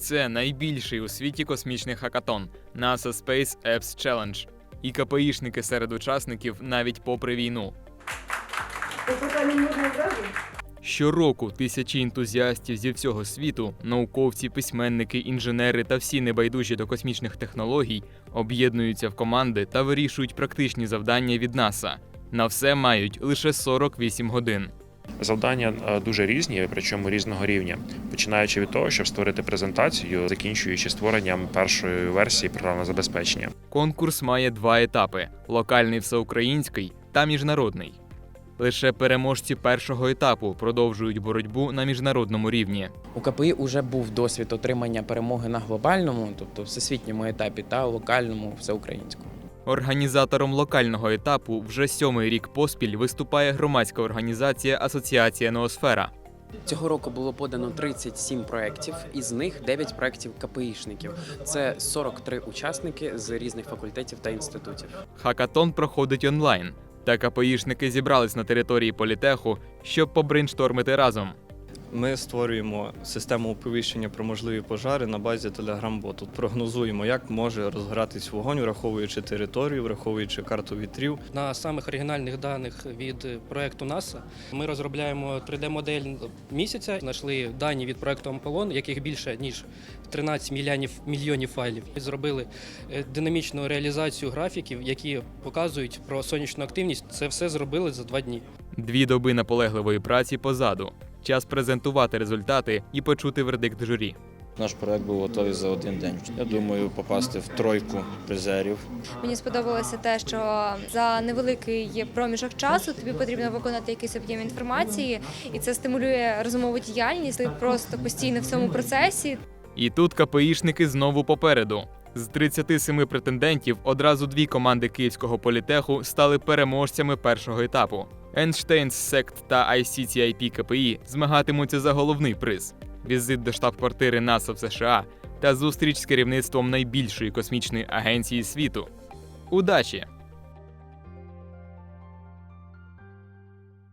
Це найбільший у світі космічний хакатон NASA Space Apps Challenge. І КПІшники серед учасників навіть попри війну. Щороку тисячі ентузіастів зі всього світу, науковці, письменники, інженери та всі небайдужі до космічних технологій об'єднуються в команди та вирішують практичні завдання від НАСА. На все мають лише 48 годин. Завдання е, дуже різні, причому різного рівня, починаючи від того, щоб створити презентацію, закінчуючи створенням першої версії програмного забезпечення. Конкурс має два етапи: локальний всеукраїнський та міжнародний. Лише переможці першого етапу продовжують боротьбу на міжнародному рівні. У КПІ вже був досвід отримання перемоги на глобальному, тобто всесвітньому етапі, та локальному всеукраїнському. Організатором локального етапу вже сьомий рік поспіль виступає громадська організація Асоціація Ноосфера. Цього року було подано 37 проєктів, із них 9 проєктів КПІшників. Це 43 учасники з різних факультетів та інститутів. Хакатон проходить онлайн, та КПІшники зібрались на території політеху, щоб побрейнштормити разом. Ми створюємо систему оповіщення про можливі пожари на базі Telegram-боту. Прогнозуємо, як може розгоратись вогонь, враховуючи територію, враховуючи карту вітрів. На самих оригінальних даних від проекту НАСА ми розробляємо 3D-модель місяця. Знайшли дані від проекту Амполон, яких більше ніж 13 мільйонів мільйонів файлів. Ми зробили е, динамічну реалізацію графіків, які показують про сонячну активність. Це все зробили за два дні. Дві доби наполегливої праці позаду. Час презентувати результати і почути вердикт журі. Наш проект був готовий за один день. Я думаю, попасти в тройку призерів. Мені сподобалося те, що за невеликий проміжок часу тобі потрібно виконати якийсь об'єм інформації, і це стимулює розумову діяльність. Ти просто постійно в цьому процесі. І тут КПІшники знову попереду. З 37 претендентів одразу дві команди Київського політеху стали переможцями першого етапу. Einstein Sect та ICTIP КПІ змагатимуться за головний приз візит до штаб-квартири НАСА в США та зустріч з керівництвом найбільшої космічної агенції світу. Удачі!